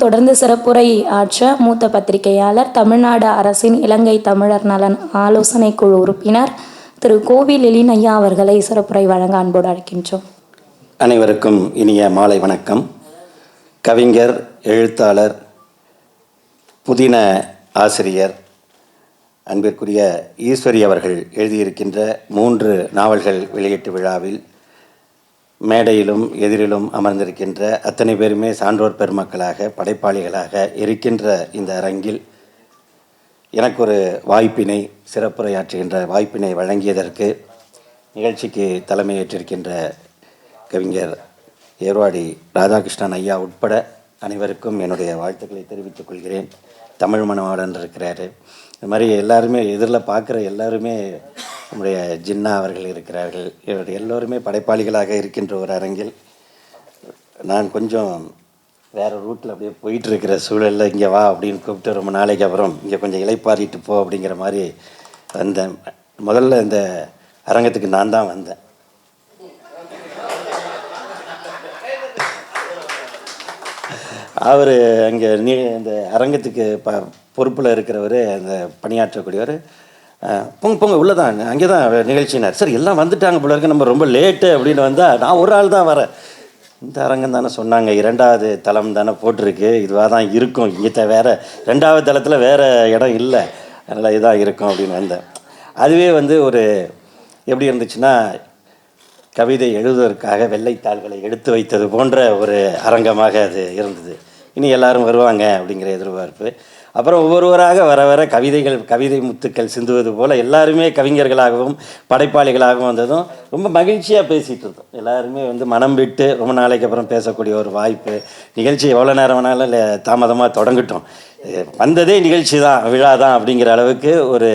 தொடர்ந்து சிறப்புரை ஆற்ற மூத்த பத்திரிகையாளர் தமிழ்நாடு அரசின் இலங்கை தமிழர் நலன் ஆலோசனை குழு உறுப்பினர் திரு. கோவில் எலினையா அவர்களை சிறப்புரை வழங்க அன்போடு அழைக்கின்றோம். அனைவருக்கும் இனிய மாலை வணக்கம். கவிஞர் எழுத்தாளர் புதின ஆசிரியர் அன்பிற்குரிய ஈஸ்வரி அவர்கள் எழுதியிருக்கின்ற மூன்று நாவல்கள் வெளியீட்டு விழாவில் மேடையிலும் எதிரிலும் அமர்ந்திருக்கின்ற அத்தனை பேருமே சான்றோர் பெருமக்களாக படைப்பாளிகளாக இருக்கின்ற இந்த அரங்கில் எனக்கு ஒரு வாய்ப்பினை சிறப்புரையாற்றுகின்ற வாய்ப்பினை வழங்கியதற்கு நிகழ்ச்சிக்கு தலைமையேற்றிருக்கின்ற கவிஞர் ஏர்வாடி ராதாகிருஷ்ணன் ஐயா உட்பட அனைவருக்கும் என்னுடைய வாழ்த்துக்களை தெரிவித்துக் கொள்கிறேன். தமிழ் மணவாளன் இருக்கிறாரு. இந்த மாதிரி எல்லாருமே எதிரில் பார்க்குற எல்லாருமே நம்முடைய ஜின்னா அவர்கள் இருக்கிறார்கள். இவர் எல்லோருமே படைப்பாளிகளாக இருக்கின்ற ஒரு அரங்கில் நான் கொஞ்சம் வேறு ரூட்டில் அப்படியே போயிட்டுருக்கிற சூழலில் இங்கே வா அப்படின்னு கூப்பிட்டு ரொம்ப நாளைக்கு அப்புறம் இங்கே கொஞ்சம் இலைப்பாரிட்டு போ அப்படிங்கிற மாதிரி வந்தேன். முதல்ல இந்த அரங்கத்துக்கு நான் தான் வந்தேன். அவர் அங்கே நீ இந்த அரங்கத்துக்கு ப பொறுப்பில் இருக்கிறவர் அந்த பணியாற்றக்கூடியவர் பொங்க பொங்க உள்ளே தான் அங்கே தான் நிகழ்ச்சினார். சரி எல்லாம் வந்துட்டாங்க போல இருக்கு நம்ம ரொம்ப லேட்டு அப்படின்னு வந்தால் நான் ஒரு ஆள் தான் வரேன். இந்த அரங்கம் தானே சொன்னாங்க இரண்டாவது தளம் தானே போட்டிருக்கு இதுவாக தான் இருக்கும். இங்கே வேறு ரெண்டாவது தளத்தில் வேறு இடம் இல்லை. அதனால் இதாக இருக்கும் அப்படின்னு வந்தேன். அதுவே வந்து ஒரு எப்படி இருந்துச்சுன்னா கவிதை எழுதுவதற்காக வெள்ளைத்தாள்களை எடுத்து வைத்தது போன்ற ஒரு அரங்கமாக அது இருந்தது. இனி எல்லாரும் வருவாங்க அப்படிங்கிற எதிர்பார்ப்பு. அப்புறம் ஒவ்வொருவராக வர வர கவிதைகள் கவிதை முத்துக்கள் சிந்துவது போல் எல்லாருமே கவிஞர்களாகவும் படைப்பாளிகளாகவும் வந்ததும் ரொம்ப மகிழ்ச்சியாக பேசிகிட்டு இருந்தோம். எல்லாருமே வந்து மனம் விட்டு ரொம்ப நாளைக்கு அப்புறம் பேசக்கூடிய ஒரு வாய்ப்பு. நிகழ்ச்சி எவ்வளோ நேரம் வேணாலும் இல்லை தாமதமாக தொடங்கட்டும். வந்ததே நிகழ்ச்சி தான் விழா தான் அப்படிங்கிற அளவுக்கு ஒரு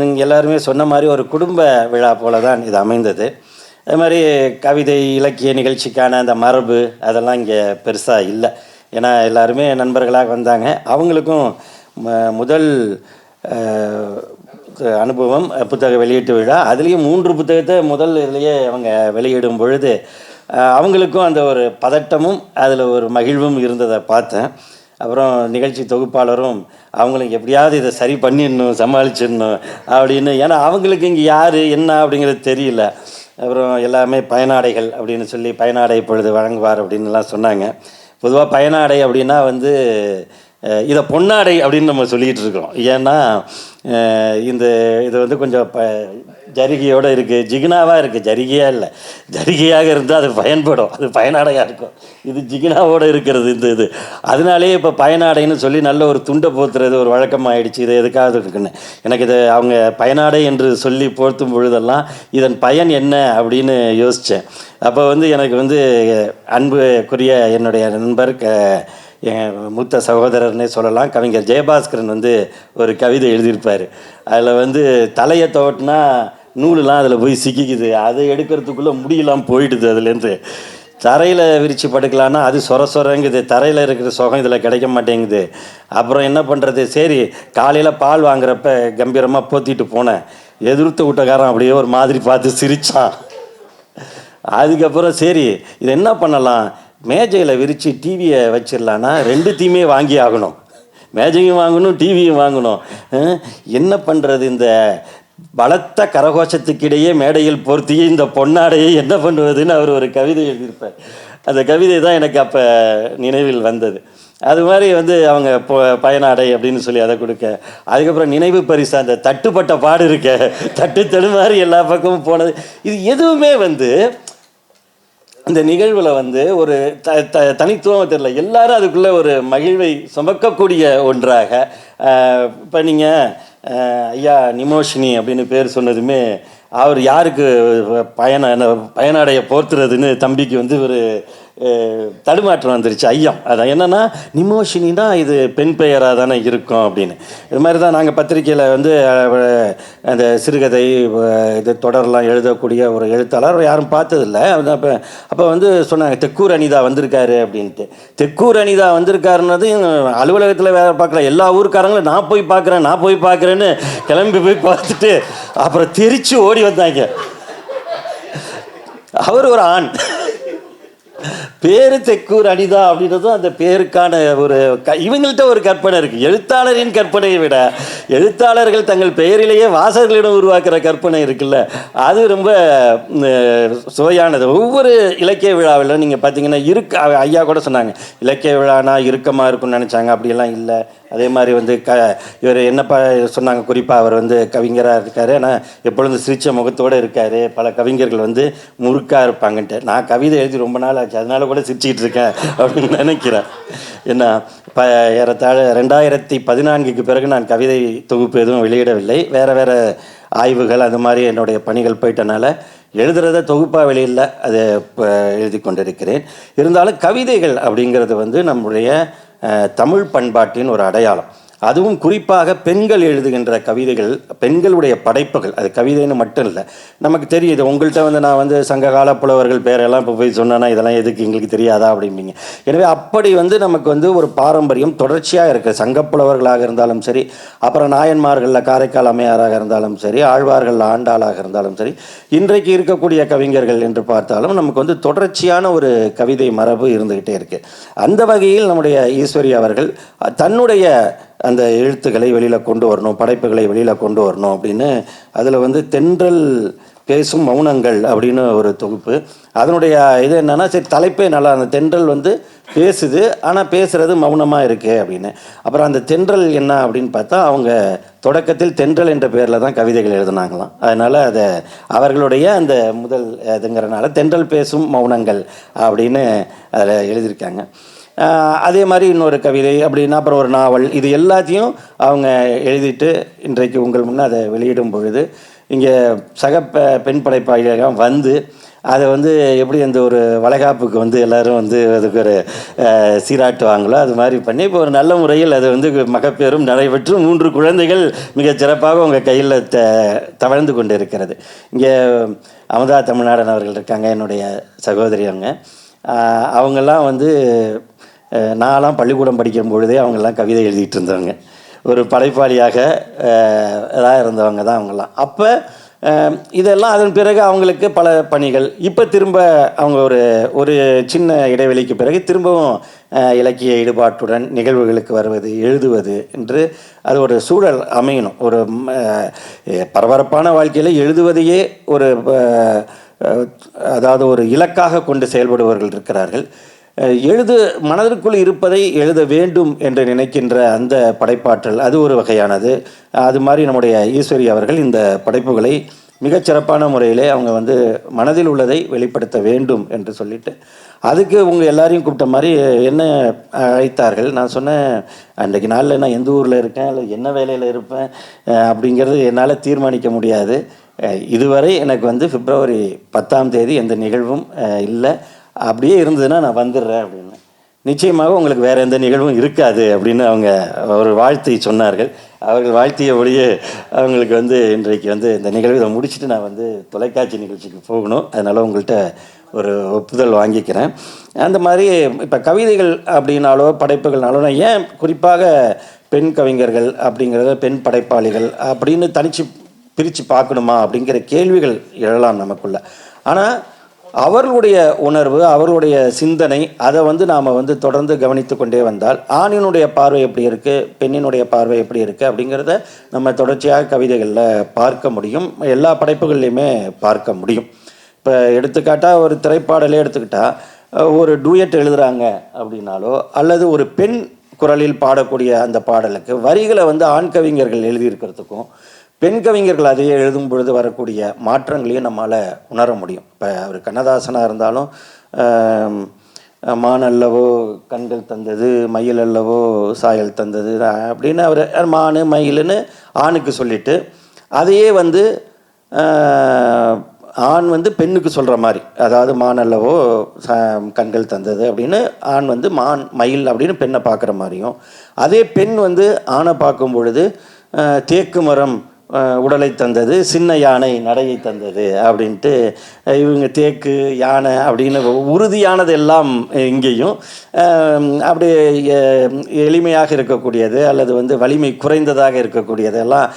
நீங்கள் எல்லாருமே சொன்ன மாதிரி ஒரு குடும்ப விழா போல தான் இது அமைந்தது. அது மாதிரி கவிதை இலக்கிய நிகழ்ச்சிக்கான அந்த மரபு அதெல்லாம் இங்கே பெருசாக இல்லை. ஏன்னா எல்லாருமே நண்பர்களாக வந்தாங்க. அவங்களுக்கும் ம- முதல் அனுபவம் புத்தக வெளியீட்டு விழா. அதுலேயும் மூன்று புத்தகத்தை முதல் இதுலேயே அவங்க வெளியிடும் பொழுது அவங்களுக்கும் அந்த ஒரு பதட்டமும் அதில் ஒரு மகிழ்வும் இருந்ததை பார்த்தேன். அப்புறம் நிகழ்ச்சி தொகுப்பாளரும் அவங்களுக்கு எப்படியாவது இதை சரி பண்ணிடணும் சமாளிச்சிடணும் அப்படின்னு. ஏன்னா அவங்களுக்கு இங்கே யார் என்ன அப்படிங்கிறது தெரியல. அப்புறம் எல்லாமே பயனாடைகள் அப்படின்னு சொல்லி பயனாடை இப்பொழுது வழங்குவார் அப்படின்லாம் சொன்னாங்க. பொதுவாக பயனாடை அப்படின்னா வந்து இதை பொன்னாடை அப்படின்னு நம்ம சொல்லிகிட்டு இருக்கிறோம். ஏன்னா இந்த இதை வந்து கொஞ்சம் ப ஜரிகையோடு இருக்குது ஜிகினாவாக இருக்குது ஜரிகையாக இல்லை. ஜரிகையாக இருந்தால் அது பயன்படும். அது பயனாடையாக இருக்கும். இது ஜிகினாவோடு இருக்கிறது இந்த இது. அதனாலே இப்போ பயனாடைன்னு சொல்லி நல்ல ஒரு துண்டை போத்துறது ஒரு வழக்கமாகிடுச்சு இது எதுக்காக இருக்குன்னு. எனக்கு இது அவங்க பயனாடை என்று சொல்லி போர்த்தும் பொழுதெல்லாம் இதன் பயன் என்ன அப்படின்னு யோசித்தேன் அப்போ வந்து எனக்கு வந்து அன்புக்குரிய என்னுடைய நண்பர் க என் மூத்த சகோதரர்னே சொல்லலாம். கவிஞர் ஜெயபாஸ்கரன் வந்து ஒரு கவிதை எழுதியிருப்பார். அதில் வந்து தலையை தோட்டினா நூலெலாம் அதில் போய் சிக்கிக்குது. அதை எடுக்கிறதுக்குள்ளே முடியெல்லாம் போயிடுது அதுலேருந்து. தரையில் விரித்து படுக்கலான்னா அது சொர சொரங்குது. தரையில் இருக்கிற சுகம் இதில் கிடைக்க மாட்டேங்குது. அப்புறம் என்ன பண்ணுறது? சரி காலையில் பால் வாங்குறப்ப கம்பீரமாக போத்திட்டு போனேன். எதிர்த்து விட்டக்காரன் அப்படியே ஒரு மாதிரி பார்த்து சிரித்தான் அதுக்கப்புறம் சரி இது என்ன பண்ணலாம்? மேஜையில் விரித்து டிவியை வச்சிடலான்னா ரெண்டுத்தையுமே வாங்கி ஆகணும். மேஜையும் வாங்கணும் டிவியும் வாங்கணும். என்ன பண்ணுறது இந்த பலத்த கரகோஷத்துக்கிடையே மேடையில் பொருத்தி இந்த பொன்னாடையை என்ன பண்ணுவதுன்னு அவர் ஒரு கவிதை எழுதியிருப்பார். அந்த கவிதை தான் எனக்கு அப்போ நினைவில் வந்தது. அது மாதிரி வந்து அவங்க பயனாடை அப்படின்னு சொல்லி அதை கொடுக்க. அதுக்கப்புறம் நினைவு பரிசு அந்த தட்டுப்பட்ட பாடு இருக்க தட்டு தடுமாறி எல்லா பக்கமும் போனது. இது எதுவுமே வந்து இந்த நிகழ்வில் வந்து ஒரு த த தனித்துவம் தெரியல. எல்லாரும் அதுக்குள்ளே ஒரு மகிழ்வை சுமக்கக்கூடிய ஒன்றாக இப்போ நீங்கள் ஐயா நிமோஷினி அப்படின்னு பேர் சொன்னதுமே அவர் யாருக்கு பயண பயனடைய போர்த்துறதுன்னு தம்பிக்கு வந்து ஒரு தடுமாற்றம் வந்துருச்சு ஐயம் அதான் என்னென்னா நிமோஷினினா இது பெண் பெயராக தானே இருக்கும் அப்படின்னு. இது மாதிரி தான் நாங்கள் பத்திரிக்கையில் வந்து அந்த சிறுகதை இது தொடர்லாம் எழுதக்கூடிய ஒரு எழுத்தாளர். யாரும் பார்த்ததில்ல. அப்போ அப்போ வந்து சொன்னாங்க தெக்கூர் அனிதா வந்திருக்காரு அப்படின்ட்டு. தெக்கூர் அனிதா வந்திருக்காருன்னது அலுவலகத்தில் வேலை பார்க்கல. எல்லா ஊருக்காரங்களும் நான் போய் பார்க்குறேன் நான் போய் பார்க்குறேன்னு கிளம்பி போய் பார்த்துட்டு அப்புறம் தெரிச்சு ஓடி வந்தாங்க. அவர் ஒரு ஆண். பேரு தெக்கூர் அனிதா அப்படின்றதும் அந்த பேருக்கான ஒரு க இவங்கள்ட்ட ஒரு கற்பனை இருக்குது எழுத்தாளரின் கற்பனையை விட எழுத்தாளர்கள் தங்கள் பெயரிலேயே வாசகர்களிடம் உருவாக்குற கற்பனை இருக்குல்ல. அது ரொம்ப சுவையானது. ஒவ்வொரு இலக்கிய விழாவில் நீங்கள் பார்த்தீங்கன்னா இருக்க ஐயா கூட சொன்னாங்க இலக்கிய விழானா இறுக்கமாக இருக்கும்னு நினச்சாங்க. அப்படியெல்லாம் இல்லை. அதே மாதிரி வந்து க இவர் என்னப்பா சொன்னாங்க? குறிப்பாக அவர் வந்து கவிஞராக இருக்கார். ஆனால் எப்பொழுதும் சிரிச்ச முகத்தோடு இருக்கார். பல கவிஞர்கள் வந்து முறுக்காக இருப்பாங்கன்ட்டு. நான் கவிதை எழுதி ரொம்ப நாள் ஆச்சு. அதனால கூட சிரிச்சிக்கிட்டு இருக்கேன் அப்படின்னு நினைக்கிறேன். என்ன ப ஏறத்தாழ ரெண்டாயிரத்தி பதினான்குக்கு பிறகு நான் கவிதை தொகுப்பு எதுவும் வெளியிடவில்லை. வேறு வேறு ஆய்வுகள் அது மாதிரி என்னுடைய பணிகள் போயிட்டனால எழுதுறத தொகுப்பாக வெளியில் அதை இப்போ எழுதி கொண்டிருக்கிறேன். இருந்தாலும் கவிதைகள் அப்படிங்கிறது வந்து நம்முடைய தமிழ் பண்பாட்டின் ஒரு அடையாளம். அதுவும் குறிப்பாக பெண்கள் எழுதுகின்ற கவிதைகள் பெண்களுடைய படைப்புகள் அது கவிதைன்னு மட்டும் இல்லை. நமக்கு தெரியுது உங்கள்கிட்ட வந்து நான் வந்து சங்ககால புலவர்கள் பேரெல்லாம் இப்போ போய் சொன்னேன்னா இதெல்லாம் எதுக்கு எங்களுக்கு தெரியாதா அப்படிம்பீங்க. எனவே அப்படி வந்து நமக்கு வந்து ஒரு பாரம்பரியம் தொடர்ச்சியாக இருக்குது சங்கப்புலவர்களாக இருந்தாலும் சரி அப்புறம் நாயன்மார்களில் காரைக்கால் அம்மையாராக இருந்தாலும் சரி ஆழ்வார்கள் ஆண்டாளாக இருந்தாலும் சரி இன்றைக்கு இருக்கக்கூடிய கவிஞர்கள் என்று பார்த்தாலும் நமக்கு வந்து தொடர்ச்சியான ஒரு கவிதை மரபு இருந்துக்கிட்டே இருக்குது அந்த வகையில் நம்முடைய ஈஸ்வரி அவர்கள் தன்னுடைய அந்த எழுத்துக்களை வெளியில் கொண்டு வரணும் படைப்புகளை வெளியில் கொண்டு வரணும் அப்படின்னு. அதில் வந்து தென்றல் பேசும் மௌனங்கள் அப்படின்னு ஒரு தொகுப்பு. அதனுடைய இது என்னென்னா சரி தலைப்பே நல்லா அந்த தென்றல் வந்து பேசுது ஆனால் பேசுகிறது மௌனமாக இருக்கு அப்படின்னு. அப்புறம் அந்த தென்றல் என்ன அப்படின்னு பார்த்தா அவங்க தொடக்கத்தில் தென்றல் என்ற பேரில் தான் கவிதைகள் எழுதினாங்களாம். அதனால் அதை அவர்களுடைய அந்த முதல் இதுங்கிறனால தென்றல் பேசும் மௌனங்கள் அப்படின்னு அதில் எழுதியிருக்காங்க. அதே மாதிரி இன்னொரு கவிதை அப்படின்னா அப்புறம் ஒரு நாவல். இது எல்லாத்தையும் அவங்க எழுதிட்டு இன்றைக்கு உங்கள் முன்னே அதை வெளியிடும் பொழுது இங்கே சக பெண் படைப்பாளியாக வந்து அதை வந்து எப்படி அந்த ஒரு வளைகாப்புக்கு வந்து எல்லாரும் வந்து அதுக்கு ஒரு சீராட்டுவாங்களோ அது மாதிரி பண்ணி இப்போ ஒரு நல்ல முறையில் அது வந்து மகப்பேறும் நடைபெற்று மூன்று குழந்தைகள் மிகச் சிறப்பாக உங்கள் கையில் த தவழ்ந்து கொண்டு இருக்கிறது இங்கே அமுதா தமிழ்நாடன் அவர்கள் இருக்காங்க என்னுடைய சகோதரி அவங்க. அவங்கெல்லாம் வந்து நான்லாம் பள்ளிக்கூடம் படிக்கும் பொழுதே அவங்கெல்லாம் கவிதை எழுதிட்டு இருந்தவங்க ஒரு படைப்பாளியாக இதாக இருந்தவங்க தான் அவங்கெல்லாம். அப்போ இதெல்லாம் அதன் பிறகு அவங்களுக்கு பல பணிகள். இப்போ திரும்ப அவங்க ஒரு ஒரு சின்ன இடைவெளிக்கு பிறகு திரும்பவும் இலக்கிய ஈடுபாட்டுடன் நிகழ்வுகளுக்கு வருவது எழுதுவது என்று அது ஒரு சூழல் அமையணும். ஒரு பரபரப்பான வாழ்க்கையில் எழுதுவதையே ஒரு அதாவது ஒரு இலக்காக கொண்டு செயல்படுபவர்கள் இருக்கிறார்கள். எழுது மனதிற்குள் இருப்பதை எழுத வேண்டும் என்று நினைக்கின்ற அந்த படைப்பாற்றல் அது ஒரு வகையானது. அது மாதிரி நம்முடைய ஈஸ்வரி அவர்கள் இந்த படைப்புகளை மிகச்சிறப்பான முறையிலே அவங்க வந்து மனதில் உள்ளதை வெளிப்படுத்த வேண்டும் என்று சொல்லிட்டு அதுக்கு உங்கள் எல்லாரையும் கூப்பிட்ட மாதிரி என்ன அழைத்தார்கள்? நான் சொன்னேன் அன்றைக்கு நாளில் நான் எந்த ஊரில் இருக்கேன்? இல்லை என்ன வேலையில் இருப்பேன்? அப்படிங்கிறது என்னால் தீர்மானிக்க முடியாது. இதுவரை எனக்கு வந்து பிப்ரவரி பத்தாம் தேதி எந்த நிகழ்வும் இல்லை. அப்படியே இருந்ததுன்னா நான் வந்துடுறேன் அப்படின்னு. நிச்சயமாக உங்களுக்கு வேறு எந்த நிகழ்வும் இருக்காது அப்படின்னு அவங்க ஒரு வாழ்த்தை சொன்னார்கள். அவர்கள் வாழ்த்தியபடியே அவங்களுக்கு வந்து இன்றைக்கு வந்து இந்த நிகழ்வு இதை முடிச்சுட்டு நான் வந்து தொலைக்காட்சி நிகழ்ச்சிக்கு போகணும். அதனால் உங்கள்கிட்ட ஒரு ஒப்புதல் வாங்கிக்கிறேன். அந்த மாதிரி இப்போ கவிதைகள் அப்படின்னாலோ படைப்புகள்னாலோ நான் ஏன் குறிப்பாக பெண் கவிஞர்கள் அப்படிங்கிறத பெண் படைப்பாளிகள் அப்படின்னு தனிச்சு பிரித்து பார்க்கணுமா அப்படிங்கிற கேள்விகள் எழலாம் நமக்குள்ள. ஆனால் அவர்களுடைய உணர்வு அவர்களுடைய சிந்தனை அதை வந்து நாம் வந்து தொடர்ந்து கவனித்து கொண்டே வந்தால் ஆணினுடைய பார்வை எப்படி இருக்குது பெண்ணினுடைய பார்வை எப்படி இருக்குது அப்படிங்கிறத நம்ம தொடர்ச்சியாக கவிதைகளில் பார்க்க முடியும். எல்லா படைப்புகள்லையுமே பார்க்க முடியும். இப்போ எடுத்துக்காட்டால் ஒரு திரைப்பாடலே எடுத்துக்கிட்டால் ஒரு டூயட் எழுதுகிறாங்க அப்படின்னாலோ அல்லது ஒரு பெண் குரலில் பாடக்கூடிய அந்த பாடலுக்கு வரிகளை வந்து ஆண் கவிஞர்கள் எழுதியிருக்கிறதுக்கும் பெண் கவிஞர்கள் அதையே எழுதும் பொழுது வரக்கூடிய மாற்றங்களையும் நம்மால் உணர முடியும். இப்போ அவர் கண்ணதாசனாக இருந்தாலும் மான் அல்லவோ கண்கள் தந்தது மயில் அல்லவோ சாயல் தந்தது அப்படின்னு அவர் மானு மயிலுன்னு ஆணுக்கு சொல்லிட்டு அதையே வந்து ஆண் வந்து பெண்ணுக்கு சொல்கிற மாதிரி அதாவது மான் அல்லவோ கண்கள் தந்தது அப்படின்னு ஆண் வந்து மான் மயில் அப்படின்னு பெண்ணை பார்க்குற மாதிரியும் அதே பெண் வந்து ஆணை பார்க்கும் பொழுது தேக்கு மரம் உடலை தந்தது சின்ன யானை நடையை தந்தது அப்படின்ட்டு இவங்க தேக்கு யானை அப்படின்னு உறுதியானது எல்லாம் இங்கேயும் அப்படி எளிமையாக இருக்கக்கூடியது அல்லது வந்து வலிமை குறைந்ததாக இருக்கக்கூடியது எல்லாம்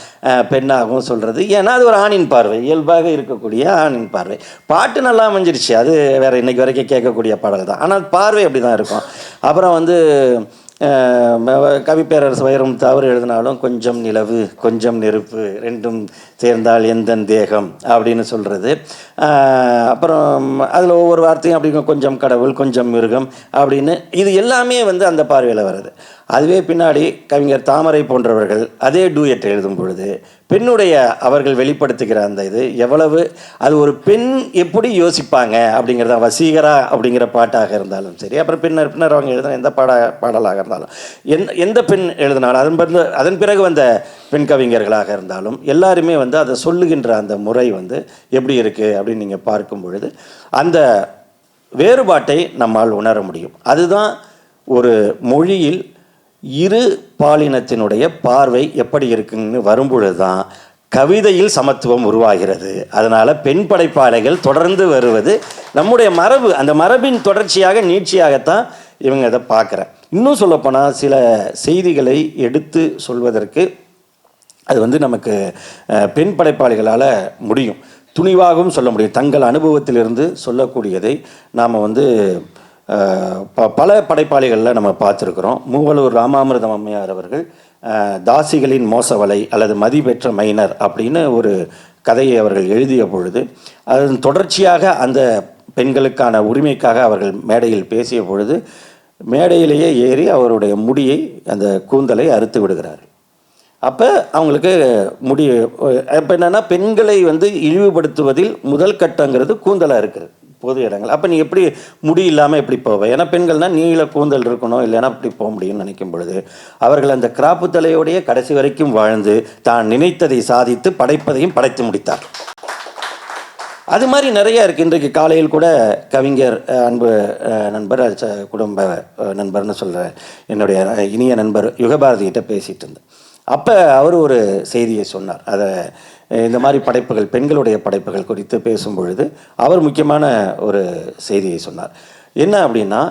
பெண்ணாகவும் சொல்கிறது ஏன்னா அது ஒரு ஆணின் பார்வை இயல்பாக இருக்கக்கூடிய ஆணின் பார்வை. பாட்டு நல்லா அமைஞ்சிருச்சு. அது வேறு இன்றைக்கி வரைக்கும் கேட்கக்கூடிய பாடல் தான் ஆனால் பார்வை அப்படி தான் இருக்கும். அப்புறம் வந்து கவிப்பேரரசு வைரம் தவறு எழுதினாலும் கொஞ்சம் நிலவு கொஞ்சம் நெருப்பு ரெண்டும் சேர்ந்தால் எந்தன் தேகம் அப்படின்னு சொல்கிறது அப்புறம் அதில் ஒவ்வொரு வார்த்தையும் அப்படி கொஞ்சம் கடவுள் கொஞ்சம் மிருகம் அப்படின்னு இது எல்லாமே வந்து அந்த பார்வையில் வருது. அதுவே பின்னாடி கவிஞர் தாமரை போன்றவர்கள் அதே டூயட் எழுதும் பொழுது பெண்ணுடைய அவர்கள் வெளிப்படுத்துகிற அந்த இது எவ்வளவு அது ஒரு பெண் எப்படி யோசிப்பாங்க அப்படிங்கிறத வசீகரா அப்படிங்கிற பாட்டாக இருந்தாலும் சரி அப்புறம் பின்னர் பின்னர் அவங்க எழுதின எந்த பாட பாடலாக இருந்தாலும் எந் எந்த பெண் எழுதினாலும் அதன் பிறகு அதன் பிறகு வந்த பெண் கவிஞர்களாக இருந்தாலும் எல்லாருமே வந்து அதை சொல்லுகின்ற அந்த முறை வந்து எப்படி இருக்குது அப்படின்னு நீங்கள் பார்க்கும் பொழுது அந்த வேறுபாட்டை நம்மால் உணர முடியும். அதுதான் ஒரு மொழியில் இரு பாலினத்தினுடைய பார்வை எப்படி இருக்குன்னு வரும்பொழுது தான் கவிதையில் சமத்துவம் உருவாகிறது. அதனால் பெண் படைப்பாளைகள் தொடர்ந்து வருவது நம்முடைய மரபு. அந்த மரபின் தொடர்ச்சியாக நீட்சியாகத்தான் இவங்க இதை பார்க்குறேன். இன்னும் சொல்லப்போனால் சில செய்திகளை எடுத்து சொல்வதற்கு அது வந்து நமக்கு பெண் படைப்பாளிகளால் முடியும். துணிவாகவும் சொல்ல முடியும். தங்கள் அனுபவத்திலிருந்து சொல்லக்கூடியதை நாம் வந்து ப பல படைப்பாளிகளில் நம்ம பார்த்துருக்குறோம். மூவலூர் ராமாமிர்தம் அம்மையார் அவர்கள் தாசிகளின் மோசவலை அல்லது மதிப்பெற்ற மைனர் அப்படின்னு ஒரு கதையை அவர்கள் எழுதிய பொழுது அதன் தொடர்ச்சியாக அந்த பெண்களுக்கான உரிமைக்காக அவர்கள் மேடையில் பேசிய பொழுது மேடையிலேயே ஏறி அவருடைய முடியை அந்த கூந்தலை அறுத்து விடுகிறார்கள். அப்போ அவங்களுக்கு முடி இப்போ என்னென்னா பெண்களை வந்து இழிவுபடுத்துவதில் முதல் கட்டங்கிறது கூந்தலாக இருக்கிறது. பொது இடங்கள். அப்போ நீ எப்படி முடி இல்லாமல் எப்படி போவ? ஏன்னா பெண்கள்னால் நீள கூந்தல் இருக்கணும் இல்லைன்னா அப்படி போக முடியும்னு நினைக்கும் பொழுது அவர்கள் அந்த கிராப்பு தலையோடைய கடைசி வரைக்கும் வாழ்ந்து தான் நினைத்ததை சாதித்து படைப்பதையும் படைத்து முடித்தார் அது மாதிரி நிறைய இருக்குது இன்றைக்கு காலையில் கூட கவிஞர் அஹ், அன்பு அஹ், நண்பர் ச- குடும்ப நண்பர்னு சொல்கிற என்னுடைய இனிய நண்பர் யுகபாரதிகிட்ட பேசிகிட்டு இருந்தேன். அப்போ அவர் ஒரு செய்தியை சொன்னார். அதை இந்த மாதிரி படைப்புகள் பெண்களுடைய படைப்புகள் குறித்து பேசும் பொழுது அவர் முக்கியமான ஒரு செய்தியை சொன்னார். என்ன அப்படின்னா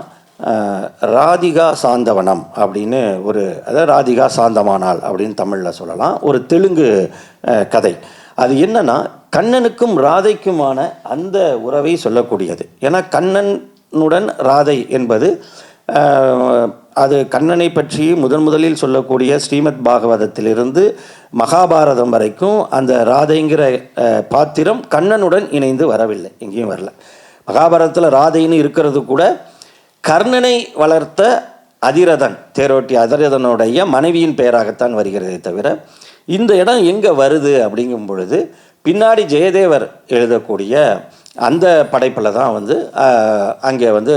ராதிகா சாந்தவனம் அப்படின்னு ஒரு அதாவது ராதிகா சாந்தமானாள் அப்படின்னு தமிழில் சொல்லலாம் ஒரு தெலுங்கு கதை. அது என்னன்னா கண்ணனுக்கும் ராதைக்குமான அந்த உறவை சொல்லக்கூடியது. ஏன்னா கண்ணனுடன் ராதை என்பது அது கண்ணனை பற்றி முதன் முதலில் சொல்லக்கூடிய ஸ்ரீமத் பாகவதத்திலிருந்து மகாபாரதம் வரைக்கும் அந்த ராதைங்கிற பாத்திரம் கண்ணனுடன் இணைந்து வரவில்லை எங்கேயும் வரல. மகாபாரதத்தில் ராதைன்னு இருக்கிறது கூட கர்ணனை வளர்த்த அதிரதன் தேரோட்டி அதிரதனுடைய மனைவியின் பெயராகத்தான் வருகிறதே தவிர இந்த இடம் எங்கே வருது அப்படிங்கும் பொழுது பின்னாடி ஜெயதேவர் எழுதக்கூடிய அந்த படைப்பில் தான் வந்து அங்கே வந்து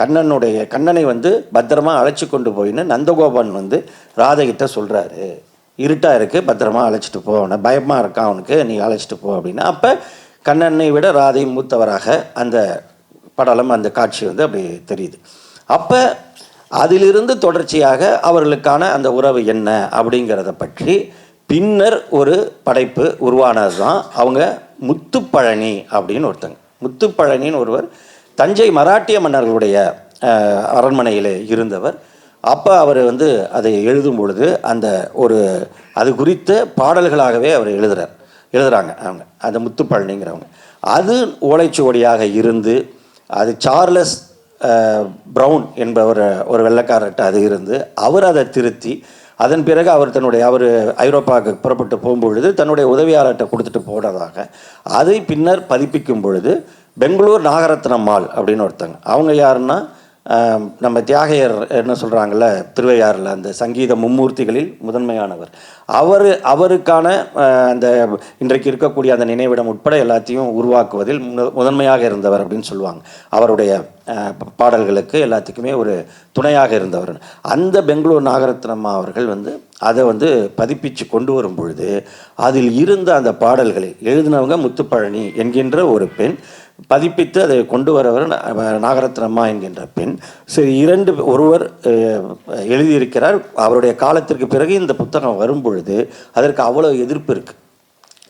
கண்ணனுடைய கண்ணனை வந்து பத்திரமா அழைச்சி கொண்டு போயின்னு நந்தகோபன் வந்து ராதைகிட்ட சொல்கிறாரு இருட்டாக இருக்குது பத்திரமா அழைச்சிட்டு போ அவனை பயமாக இருக்கான் அவனுக்கு நீ அழைச்சிட்டு போ அப்படின்னு. அப்போ கண்ணனை விட ராதை மூத்தவராக அந்த படலம் அந்த காட்சி வந்து அப்படி தெரியுது. அப்போ அதிலிருந்து தொடர்ச்சியாக அவர்களுக்கான அந்த உறவு என்ன அப்படிங்கிறத பற்றி பின்னர் ஒரு படைப்பு உருவானது தான் அவங்க முத்துப்பழனி அப்படின்னு ஒருத்தங்க. முத்துப்பழனின்னு ஒருவர் தஞ்சை மராட்டிய மன்னர்களுடைய அரண்மனையில் இருந்தவர். அப்போ அவர் வந்து அதை எழுதும் பொழுது அந்த ஒரு அது குறித்த பாடல்களாகவே அவர் எழுதுகிறார் எழுதுறாங்க அவங்க. அந்த முத்துப்பழனிங்கிறவங்க. அது ஓலைச்சுவடியாக இருந்து அது சார்லஸ் ப்ரௌன் என்பவர் ஒரு வெள்ளக்காரர்கிட்ட அது இருந்து அவர் அதை திருத்தி அதன் பிறகு அவர் தன்னுடைய அவர் ஐரோப்பாவுக்கு புறப்பட்டு போகும்பொழுது தன்னுடைய உதவியாளர்கிட்ட கொடுத்துட்டு போனதாக அதை பின்னர் பதிப்பிக்கும் பொழுது பெங்களூர் நாகரத்னம்மாள் அப்படின்னு ஒருத்தங்க. அவங்க யாருன்னா நம்ம தியாகையர் என்ன சொல்கிறாங்கல்ல திருவையாறில் அந்த சங்கீத மும்மூர்த்திகளில் முதன்மையானவர். அவர் அவருக்கான அந்த இன்றைக்கு இருக்கக்கூடிய அந்த நினைவிடம் உட்பட எல்லாத்தையும் உருவாக்குவதில் முதன்மையாக இருந்தவர் அப்படின்னு சொல்லுவாங்க. அவருடைய பாடல்களுக்கு எல்லாத்துக்குமே ஒரு துணையாக இருந்தவர். அந்த பெங்களூர் நாகரத்னம்மா அவர்கள் வந்து அதை வந்து பதிப்பிச்சு கொண்டு வரும் பொழுது அதில் இருந்த அந்த பாடல்களை எழுதினவங்க முத்துப்பழனி என்கின்ற ஒரு பெண் பதிப்பித்து அதை கொண்டு வரவர் நாகரத்னம்மா என்கின்ற பெண். சரி இரண்டு ஒருவர் எழுதியிருக்கிறார். அவருடைய காலத்திற்கு பிறகு இந்த புத்தகம் வரும் பொழுது அதற்கு அவ்வளோ எதிர்ப்பு இருக்குது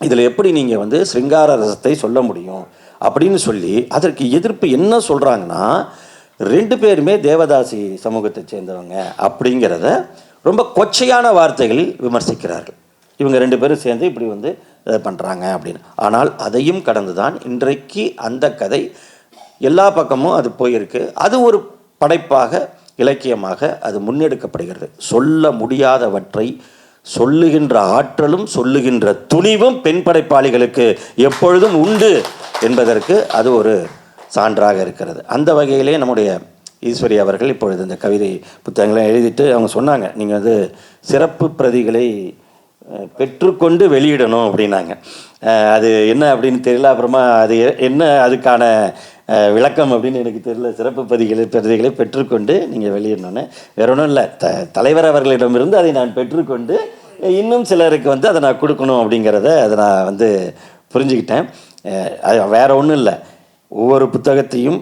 இதில் எப்படி நீங்கள் வந்து சிங்கார ரசத்தை சொல்ல முடியும் அப்படின்னு சொல்லி அதற்கு எதிர்ப்பு என்ன சொல்கிறாங்கன்னா ரெண்டு பேருமே தேவதாசி சமூகத்தை சேர்ந்தவங்க அப்படிங்கிறத ரொம்ப கொச்சையான வார்த்தைகளில் விமர்சிக்கிறார்கள். இவங்க ரெண்டு பேரும் சேர்ந்து இப்படி வந்து பண்ணுறாங்க அப்படின்னு. ஆனால் அதையும் கடந்து தான் இன்றைக்கு அந்த கதை எல்லா பக்கமும் அது போயிருக்கு. அது ஒரு படைப்பாக இலக்கியமாக அது முன்னெடுக்கப்படுகிறது. சொல்ல முடியாதவற்றை சொல்லுகின்ற ஆற்றலும் சொல்லுகின்ற துணிவும் பெண் படைப்பாளிகளுக்கு எப்பொழுதும் உண்டு என்பதற்கு அது ஒரு சான்றாக இருக்கிறது. அந்த வகையிலே நம்முடைய ஈஸ்வரி அவர்கள் இப்பொழுது இந்த கவிதை புத்தகங்களை எழுதிட்டு அவங்க சொன்னாங்க நீங்கள் வந்து சிறப்பு பிரதிகளை பெற்றுக்கொண்டு வெளியிடணும் அப்படின்னாங்க. அது என்ன அப்படின்னு தெரியல. அப்புறமா அது என்ன அதுக்கான விளக்கம் அப்படின்னு எனக்கு தெரியல. சிறப்பு பதிகளை பிரதிகளை பெற்றுக்கொண்டு நீங்கள் வெளியிடணும்னு. வேற ஒன்றும் இல்லை. த தலைவர் அவர்களிடமிருந்து அதை நான் பெற்றுக்கொண்டு இன்னும் சிலருக்கு வந்து அதை நான் கொடுக்கணும் அப்படிங்கிறத அதை நான் வந்து புரிஞ்சுக்கிட்டேன். அது வேற ஒன்றும் இல்லை. ஒவ்வொரு புத்தகத்தையும்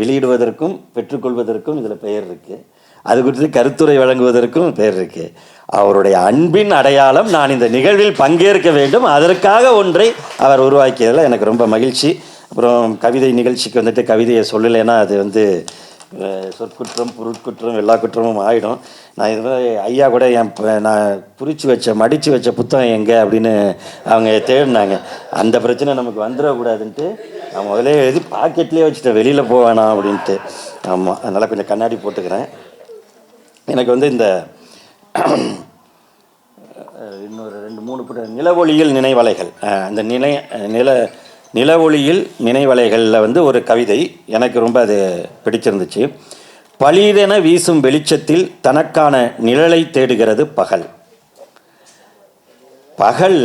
வெளியிடுவதற்கும் பெற்றுக்கொள்வதற்கும் இதில் பெயர் இருக்குது அது குறித்து கருத்துரை வழங்குவதற்கும் பெயர் இருக்குது அவருடைய அன்பின் அடையாளம் நான் இந்த நிகழ்வில் பங்கேற்க வேண்டும். அதற்காக ஒன்றை அவர் உருவாக்கியதில் எனக்கு ரொம்ப மகிழ்ச்சி. அப்புறம் கவிதை நிகழ்ச்சிக்கு வந்துட்டு கவிதையை சொல்லலைன்னா அது வந்து சொற்குற்றம் பொருட்குற்றம் எல்லா குற்றமும் ஆகிடும் நான் இது மாதிரி ஐயா கூட என் நான் குறித்து வச்ச மடித்து வச்ச புத்தகம் எங்கே அப்படின்னு அவங்க தேடினாங்க. அந்த பிரச்சனை நமக்கு வந்துடக்கூடாதுன்ட்டு நான் முதலே எழுதி பாக்கெட்லேயே வச்சுட்டேன். வெளியில் போக வேணாம் அப்படின்ட்டு. ஆமாம் அதனால் கொஞ்சம் கண்ணாடி போட்டுக்கிறேன். எனக்கு வந்து இந்த மூணு புட நிலவொளியில் நினைவலைகள். அந்த நிலை நில நிலவொளியில் நினைவலைகளில் வந்து ஒரு கவிதை எனக்கு ரொம்ப அது பிடிச்சிருந்துச்சு. பளிரென வீசும் வெளிச்சத்தில் தனக்கான நிழலை தேடுகிறது பகல். பகல்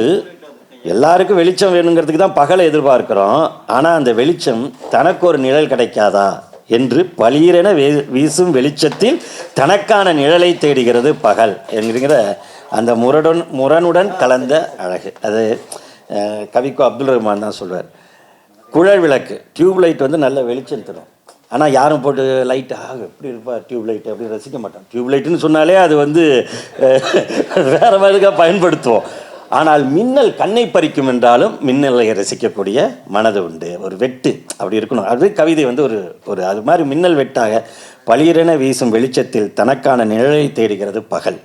எல்லாருக்கும் வெளிச்சம் வேணுங்கிறதுக்கு தான் பகலை எதிர்பார்க்குறோம். ஆனால் அந்த வெளிச்சம் தனக்கு ஒரு நிழல் கிடைக்காதா என்று பளீரென வே வீசும் வெளிச்சத்தில் தனக்கான நிழலை தேடுகிறது பகல் என்கிற அந்த முரடன் முரனுடன் கலந்த அழகு. அது அஹ், கவிக்கோ அப்துல் ரஹ்மான் தான் சொல்வார் குழல் விளக்கு டியூப் லைட் வந்து நல்ல வெளிச்சம் தரும். ஆனால் யாரும் போட்டு லைட் ஆக எப்படி இருப்பா டியூப் லைட் அப்படி ரசிக்க மாட்டோம். டியூப் லைட்டுன்னு சொன்னாலே அது வந்து வேற மாதிரிக்காக பயன்படுத்துவோம். ஆனால் மின்னல் கண்ணை பறிக்கும் என்றாலும் மின்னலை ரசிக்கக்கூடிய மனது உண்டு. ஒரு வெட்டு அப்படி இருக்கணும். அது கவிதை வந்து ஒரு ஒரு அது மாதிரி மின்னல் வெட்டாக பளிரென வீசும் வெளிச்சத்தில் தனக்கான நிழலை தேடுகிறது பகல்.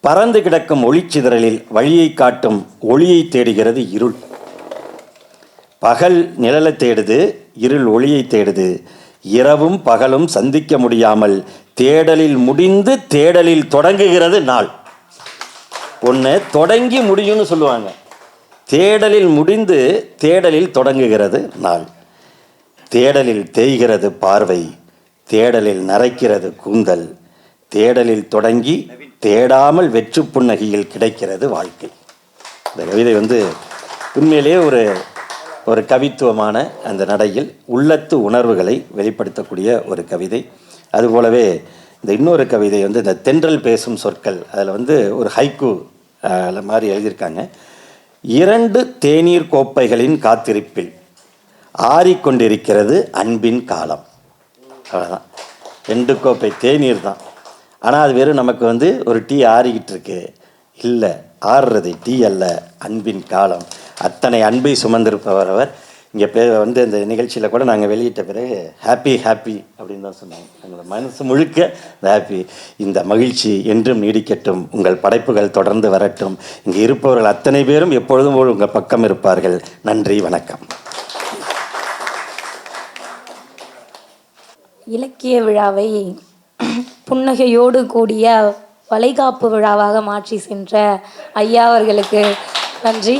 பறந்து கிடக்கும் ஒளிச்சிதறலில் வழியை காட்டும் ஒளியை தேடுகிறது இருள். பகல் நிழலை தேடுது இருள் ஒளியை தேடுது. இரவும் பகலும் சந்திக்க முடியாமல் தேடலில் முடிந்து தேடலில் தொடங்குகிறது நாள். ஒன்று தொடங்கி முடியும்னு சொல்லுவாங்க. தேடலில் முடிந்து தேடலில் தொடங்குகிறது நாள். தேடலில் தேய்கிறது பார்வை தேடலில் நரைக்கிறது கூந்தல். தேடலில் தொடங்கி தேடாமல் வெற்று புன்னகையில் கிடைக்கிறது வாழ்க்கை. இந்த கவிதை வந்து உண்மையிலேயே ஒரு ஒரு கவித்துவமான அந்த நடையில் உள்ளத்து உணர்வுகளை வெளிப்படுத்தக்கூடிய ஒரு கவிதை. அதுபோலவே இந்த இன்னொரு கவிதை வந்து இந்த தென்றல் பேசும் சொற்கள் அதில் வந்து ஒரு ஹைக்கு மாதிரி எழுதியிருக்காங்க. இரண்டு தேநீர் கோப்பைகளின் காத்திருப்பில் ஆறிக்கொண்டிருக்கிறது அன்பின் காலம். அவ்வளோதான் ரெண்டு கோப்பை தேநீர் தான். ஆனால் அது வெறும் நமக்கு வந்து ஒரு டீ ஆறிக்கிட்டு இருக்கு. இல்லை ஆறுறது டீ அல்ல அன்பின் காலம். அத்தனை அன்பை சுமந்திருப்பவர் அவர். இங்கே பே வந்து இந்த நிகழ்ச்சியில் கூட நாங்கள் வெளியிட்ட பிறகு ஹாப்பி ஹாப்பி அப்படின்னு தான் சொன்னாங்க. எங்களோட மனசு முழுக்க இந்த ஹாப்பி இந்த மகிழ்ச்சி என்றும் நீடிக்கட்டும். உங்கள் படைப்புகள் தொடர்ந்து வரட்டும். இங்கே இருப்பவர்கள் அத்தனை பேரும் எப்பொழுதும் போல் உங்கள் பக்கம் இருப்பார்கள். நன்றி வணக்கம். இலக்கிய விழாவை புன்னகையோடு கூடிய வளைகாப்பு விழாவாக மாற்றி சென்ற ஐயா அவர்களுக்கு நன்றி.